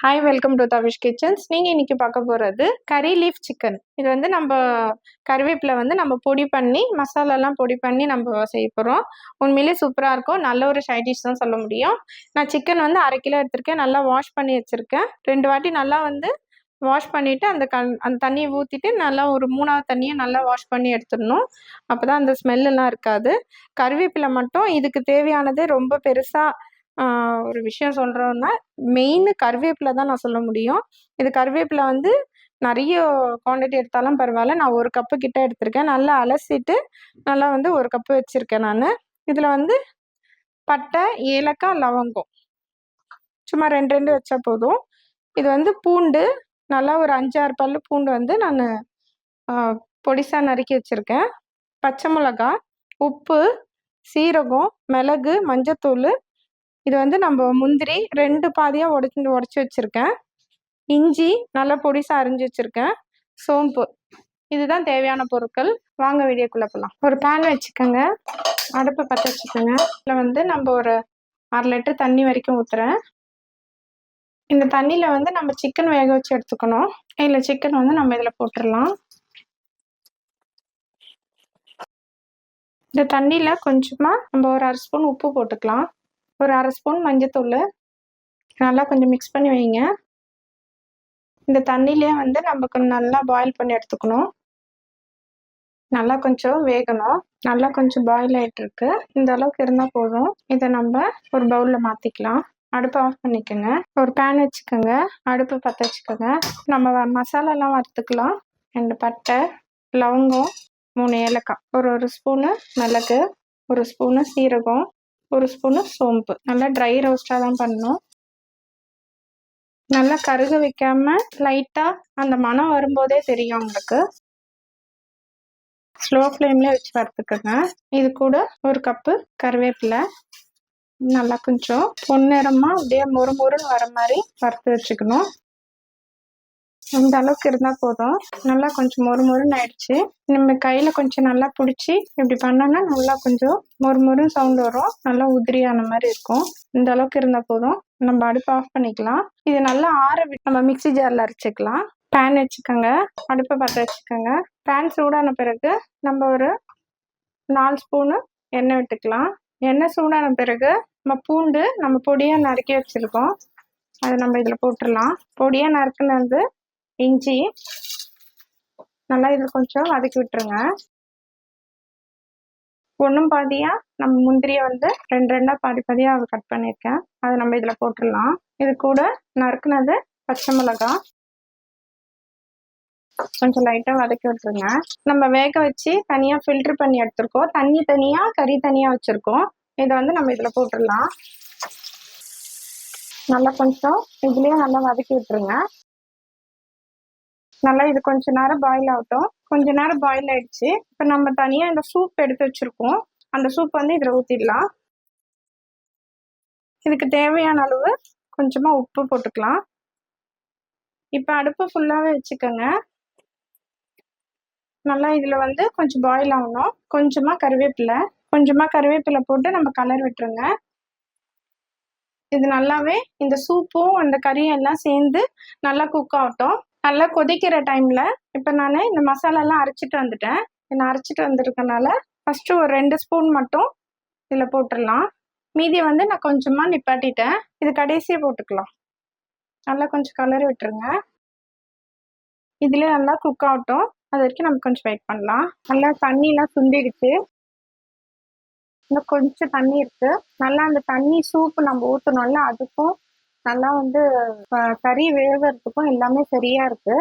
Hi welcome to Tavish kitchens நீங்கள் இன்றைக்கி பார்க்க போகிறது கறி லீஃப் சிக்கன் இது வந்து நம்ம கருவேப்பிலை வந்து நம்ம பொடி பண்ணி மசாலாலாம் பொடி பண்ணி நம்ம செய்ய போகிறோம் உண்மையிலே சூப்பராக இருக்கும். நல்ல ஒரு சைடிஷ் தான் சொல்ல முடியும். நான் சிக்கன் வந்து அரை கிலோ எடுத்திருக்கேன். நல்லா வாஷ் பண்ணி வச்சுருக்கேன். ரெண்டு வாட்டி நல்லா வந்து வாஷ் பண்ணிவிட்டு அந்த கண் அந்த தண்ணியை ஊற்றிட்டு நல்லா ஒரு மூணாவது தண்ணியை நல்லா வாஷ் பண்ணி எடுத்துடணும். அப்போ தான் அந்த ஸ்மெல்லாம் இருக்காது. கருவேப்பிலை மட்டும் இதுக்கு தேவையானது ரொம்ப பெருசாக ஒரு விஷயம் சொல்கிறோன்னா மெயின் கருவேப்பிலை தான் நான் சொல்ல முடியும். இது கருவேப்பிலை வந்து நிறைய குவான்டிட்டி எடுத்தாலும் பரவாயில்ல. நான் ஒரு கப்பு கிட்ட எடுத்திருக்கேன். நல்லா அலசிட்டு நல்லா வந்து ஒரு கப்பு வச்சுருக்கேன் நான். இதில் வந்து பட்டை ஏலக்காய் லவங்கம். சும்மா ரெண்டு ரெண்டு வச்சா போதும். இது வந்து பூண்டு நல்லா ஒரு அஞ்சாறு பல் பூண்டு வந்து நான் பொடிசாக நறுக்கி வச்சுருக்கேன். பச்சை மிளகா உப்பு சீரகம் மிளகு மஞ்சத்தூள் இது வந்து நம்ம முந்திரி ரெண்டு பாதியாக உடச்சி உடச்சி வச்சுருக்கேன். இஞ்சி நல்லா பொடிசாக அரிஞ்சு வச்சுருக்கேன். சோம்பு. இதுதான் தேவையான பொருட்கள். வாங்க வீடியோக்குள்ளே போகலாம் ஒரு பேன் வச்சுக்கோங்க. அடுப்பை பற்ற வச்சுக்கோங்க. இதில் வந்து நம்ம ஒரு அரை லிட்டர் தண்ணி வரைக்கும் ஊற்றுறேன் இந்த தண்ணியில் வந்து நம்ம சிக்கன் வேக வச்சு எடுத்துக்கணும். இல்லை சிக்கன் வந்து நம்ம இதில் போட்டுடலாம் இந்த தண்ணியில் கொஞ்சமாக நம்ம ஒரு அரை ஸ்பூன் உப்பு போட்டுக்கலாம். ஒரு அரை ஸ்பூன் மஞ்சத்தூள். நல்லா கொஞ்சம் மிக்ஸ் பண்ணி வைங்க. இந்த தண்ணியிலே வந்து நமக்கு நல்லா பாயில் பண்ணி எடுத்துக்கணும். நல்லா கொஞ்சம் வேகணும். நல்லா கொஞ்சம் பாயில் ஆகிட்டுருக்கு இந்த அளவுக்கு இருந்தால் போதும். இதை நம்ம ஒரு பவுலில் மாற்றிக்கலாம் அடுப்பை ஆஃப் பண்ணிக்கோங்க. ஒரு பேன் வச்சுக்கோங்க. அடுப்பு பற்ற வச்சுக்கோங்க. நம்ம மசாலாலாம் வறுத்துக்கலாம். ரெண்டு பட்டை லவங்கம் மூணு ஏலக்காய். ஒரு ஒரு ஸ்பூனு மிளகு ஒரு ஸ்பூனு சீரகம். ஒரு ஸ்பூனு சோம்பு. நல்லா ட்ரை ரோஸ்டாக தான் பண்ணணும். நல்லா கருக வைக்காம லைட்டாக அந்த மனம் வரும்போதே தெரியும் உங்களுக்கு. ஸ்லோ ஃப்ளேம்ல வச்சு வறுத்துக்கோங்க. இது கூட ஒரு கப்பு கருவேப்பிலை. நல்லா கொஞ்சம் பொன்னிறமாக அப்படியே மொறு மொறுன்னு வர மாதிரி வறுத்து வச்சுக்கணும். இந்த அளவுக்கு இருந்தால் போதும். நல்லா கொஞ்சம் மொறு மொறுன்னு ஆயிடுச்சு. நம்ம கையில் கொஞ்சம் நல்லா பிடிச்சி இப்படி பண்ணோன்னா நல்லா கொஞ்சம் மொறு மொறுன்னு சவுண்ட் வரும். நல்லா உதிரியான மாதிரி இருக்கும். இந்த அளவுக்கு இருந்தால் போதும். நம்ம அடுப்பு ஆஃப் பண்ணிக்கலாம். இது நல்லா ஆற நம்ம மிக்சி ஜாரில் அரைச்சிக்கலாம். பேன் வச்சுக்கோங்க. அடுப்பை பற்ற வச்சுக்கோங்க. பேன் சூடான பிறகு நம்ம ஒரு நாலு ஸ்பூனு எண்ணெய் விட்டுக்கலாம். எண்ணெய் சூடான பிறகு நம்ம பூண்டு நம்ம பொடியாக நறுக்கி வச்சுருக்கோம். அதை நம்ம இதில் போட்டுடலாம். பொடியாக நறுக்குனது இஞ்சி. நல்லா இதில் கொஞ்சம் வதக்கி விட்டுருங்க. ஒன்றும் பாதியாக நம்ம முந்திரியை வந்து ரெண்டு ரெண்டாக பாதி பாதியாக கட் பண்ணியிருக்கேன். அதை நம்ம இதில் போட்டுடலாம். இது கூட நறுக்குனது பச்சை மிளகா. கொஞ்சம் லைட்டாக வதக்கி விட்டுருங்க. நம்ம வேக வச்சு தனியாக ஃபில்ட்ரு பண்ணி எடுத்துருக்கோம். தண்ணி தனியாக கறி தனியாக வச்சுருக்கோம். இதை வந்து நம்ம இதில் போட்டுடலாம். நல்லா கொஞ்சம் இதுலேயே நல்லா வதக்கி விட்டுருங்க. நல்லா இது கொஞ்ச நேரம் பாயில் ஆகட்டும். கொஞ்ச நேரம் பாயில் ஆயிடுச்சு. இப்போ நம்ம தனியாக இந்த சூப் எடுத்து வச்சுருக்கோம். அந்த சூப் வந்து இதில் ஊற்றிடலாம் இதுக்கு தேவையான அளவு கொஞ்சமாக உப்பு போட்டுக்கலாம். இப்போ அடுப்பு ஃபுல்லாகவே வச்சுக்கோங்க. நல்லா இதில் வந்து கொஞ்சம் பாயில் ஆகணும். கொஞ்சமாக கருவேப்பிலை. கொஞ்சமாக கருவேப்பிலை போட்டு நம்ம கலர் விட்டுருங்க. இது நல்லாவே இந்த சூப்பும் அந்த கறியும் எல்லாம் சேர்ந்து நல்லா குக் ஆகட்டும். நல்லா கொதிக்கிற டைமில் இப்போ நான் இந்த மசாலாலாம் அரைச்சிட்டு வந்துட்டேன். நான் அரைச்சிட்டு வந்திருக்கனால ஃபஸ்ட்டு ஒரு ரெண்டு ஸ்பூன் மட்டும் இதில் போட்டுடலாம். மீதியை வந்து நான் கொஞ்சமாக நிப்பாட்டிட்டேன். இது கடைசியாக போட்டுக்கலாம். நல்லா கொஞ்சம் கலர் விட்டுருங்க. இதுலேயே நல்லா குக் ஆகட்டும். அது வரைக்கும் நம்ம கொஞ்சம் வெயிட் பண்ணலாம். நல்லா தண்ணிலாம் சுண்டிடுச்சு. இன்னும் கொஞ்சம் தண்ணி இருக்குது நல்லா அந்த தண்ணி சூப்பு நம்ம ஊற்றணும்ல அதுக்கும் நல்லா வந்து கறி வேகிறதுக்கும் எல்லாமே சரியா இருக்கு.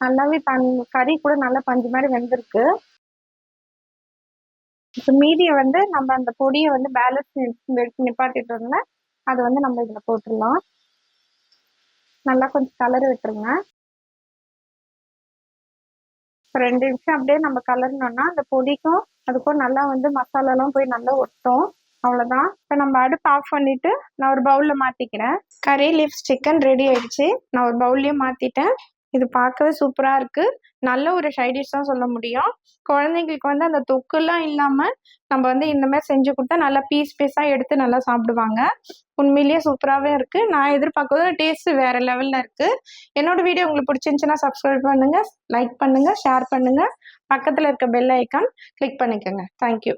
நல்லாவே தன் கறி கூட நல்லா பஞ்சு மாதிரி வெந்திருக்கு. இப்போ மீதியை வந்து நம்ம அந்த பொடியை வந்து பேலன்ஸ் எடுத்து நிப்பாட்டிட்டு இருந்தேன் அதை வந்து நம்ம இதில் போட்டுடலாம். நல்லா கொஞ்சம் கலர் விட்டுருங்க. ரெண்டு நிமிஷம் அப்படியே நம்ம கலர்னோம்னா அந்த பொடிக்கும் அதுக்கும் நல்லா வந்து மசாலாலாம் போய் நல்லா ஒட்டும். அவ்வளோதான் இப்போ நம்ம அடுப்பு ஆஃப் பண்ணிவிட்டு நான் ஒரு பவுலில் மாற்றிக்கிறேன் கறி லீஃப்ஸ் சிக்கன் ரெடி ஆயிடுச்சு. நான் ஒரு பவுல்லையும் மாற்றிட்டேன் இது பார்க்கவே சூப்பராக இருக்குது நல்ல ஒரு சைடிஷ் தான் சொல்ல முடியும். குழந்தைங்களுக்கு வந்து அந்த தொக்குலாம் இல்லாமல் நம்ம வந்து இந்த மாதிரி செஞ்சு கொடுத்தா நல்லா பீஸ் பீஸாக எடுத்து நல்லா சாப்பிடுவாங்க. உண்மையிலேயே சூப்பராகவே இருக்குது நான் எதிர்பார்க்கறது டேஸ்ட்டு வேறு லெவலில் இருக்குது என்னோட வீடியோ உங்களுக்கு பிடிச்சிருந்துச்சுன்னா சப்ஸ்கிரைப் பண்ணுங்கள் லைக் பண்ணுங்கள் ஷேர் பண்ணுங்கள் பக்கத்தில் இருக்க பெல் ஐக்கான் கிளிக் பண்ணிக்கோங்க. Thank you